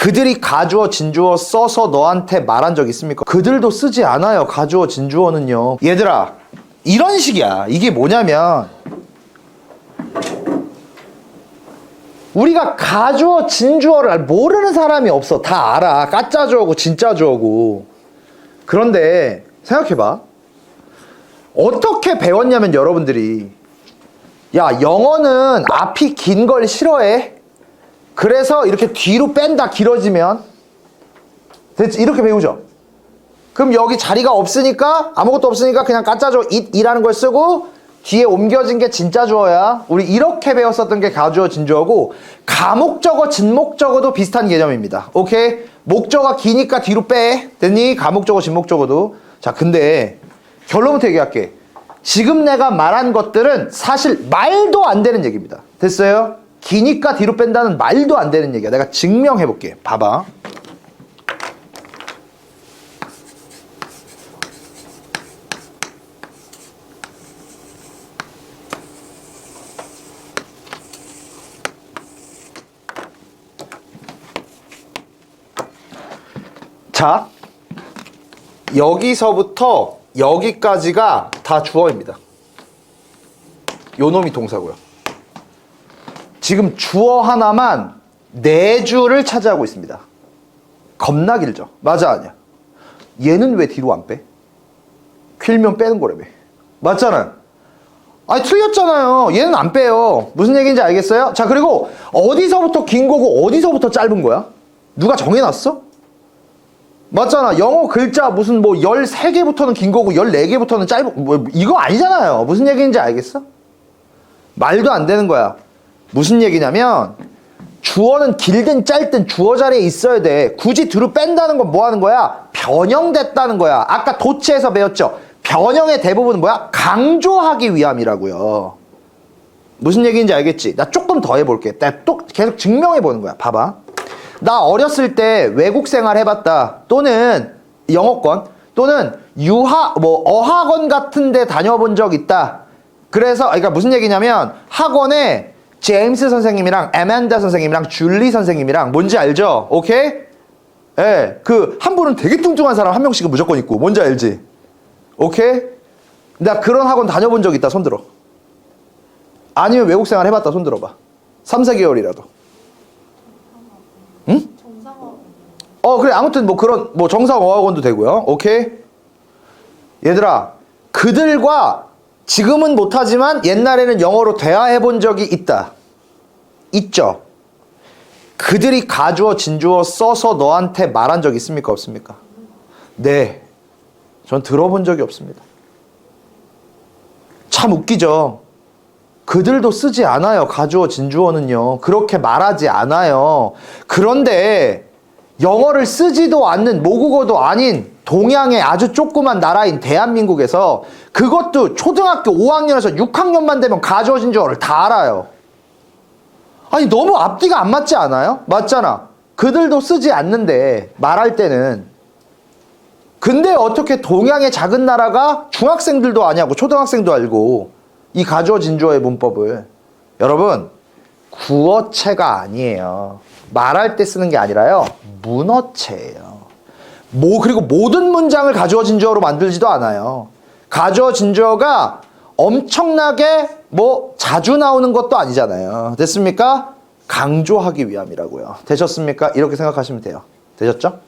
그들이 가주어 진주어 써서 너한테 말한 적 있습니까? 그들도 쓰지 않아요. 가주어 진주어는요. 얘들아, 이런 식이야. 이게 뭐냐면 우리가 가주어 진주어를 모르는 사람이 없어. 다 알아. 가짜 주어고 진짜 주어고. 그런데 생각해봐. 어떻게 배웠냐면 여러분들이 야 영어는 앞이 긴 걸 싫어해. 그래서 이렇게 뒤로 뺀다 길어지면 됐지? 이렇게 배우죠. 그럼 여기 자리가 없으니까 아무것도 없으니까 그냥 가짜주어 it이라는 걸 쓰고 뒤에 옮겨진 게 진짜 주어야. 우리 이렇게 배웠었던 게 가주어 진주어고 가목적어 진목적어도 비슷한 개념입니다. 오케이? 목적어가 기니까 뒤로 빼. 됐니? 가목적어 진목적어도. 자, 근데 결론부터 얘기할게. 지금 내가 말한 것들은 사실 말도 안 되는 얘기입니다. 됐어요? 기니까 뒤로 뺀다는 말도 안 되는 얘기야. 내가 증명해 볼게. 봐봐. 자, 여기서부터 여기까지가 다 주어입니다. 요 놈이 동사고요. 지금 주어 하나만 네 줄을 차지하고 있습니다. 겁나 길죠? 맞아 아니야? 얘는 왜 뒤로 안 빼? 퀼면 빼는 거라며. 맞잖아. 아니 틀렸잖아요. 얘는 안 빼요. 무슨 얘기인지 알겠어요? 자 그리고 어디서부터 긴 거고 어디서부터 짧은 거야? 누가 정해놨어? 맞잖아. 영어 글자 무슨 뭐 13개부터는 긴 거고 14개부터는 짧은 뭐 이거 아니잖아요. 무슨 얘기인지 알겠어? 말도 안 되는 거야. 무슨 얘기냐면 주어는 길든 짧든 주어 자리에 있어야 돼. 굳이 뒤로 뺀다는 건 뭐 하는 거야? 변형됐다는 거야. 아까 도치에서 배웠죠. 변형의 대부분은 뭐야? 강조하기 위함이라고요. 무슨 얘기인지 알겠지? 나 조금 더 해볼게. 나 또 계속 증명해 보는 거야. 봐봐. 나 어렸을 때 외국 생활 해봤다. 또는 영어권 또는 유학 뭐 어학원 같은 데 다녀본 적 있다. 그래서 그러니까 무슨 얘기냐면 학원에 제임스 선생님이랑 에만다 선생님이랑 줄리 선생님이랑 뭔지 알죠? 오케이? 예. 그 한 분은 되게 뚱뚱한 사람 한 명씩은 무조건 있고 뭔지 알지? 오케이? 나 그런 학원 다녀본 적 있다. 손 들어. 아니면 외국 생활 해봤다. 손 들어봐. 3, 4개월이라도. 응? 어 그래 아무튼 뭐 그런 뭐 정상 어학원도 되고요 오케이 얘들아 그들과 지금은 못하지만 옛날에는 영어로 대화해 본 적이 있다. 있죠. 그들이 가주어 진주어 써서 너한테 말한 적 있습니까? 없습니까? 네 전 들어본 적이 없습니다. 참 웃기죠. 그들도 쓰지 않아요. 가주어 진주어는요. 그렇게 말하지 않아요. 그런데 영어를 쓰지도 않는 모국어도 아닌 동양의 아주 조그만 나라인 대한민국에서 그것도 초등학교 5학년에서 6학년만 되면 가주어 진주어를 다 알아요. 아니 너무 앞뒤가 안 맞지 않아요? 맞잖아. 그들도 쓰지 않는데 말할 때는 근데 어떻게 동양의 작은 나라가 중학생들도 아냐고 초등학생도 알고 이 진주어의 문법을 여러분 구어체가 아니에요. 말할 때 쓰는 게 아니라요. 문어체예요. 뭐 그리고 모든 문장을 가주어 진주어로 만들지도 않아요. 가주어 진주어가 엄청나게 뭐 자주 나오는 것도 아니잖아요. 됐습니까? 강조하기 위함이라고요. 되셨습니까? 이렇게 생각하시면 돼요. 되셨죠?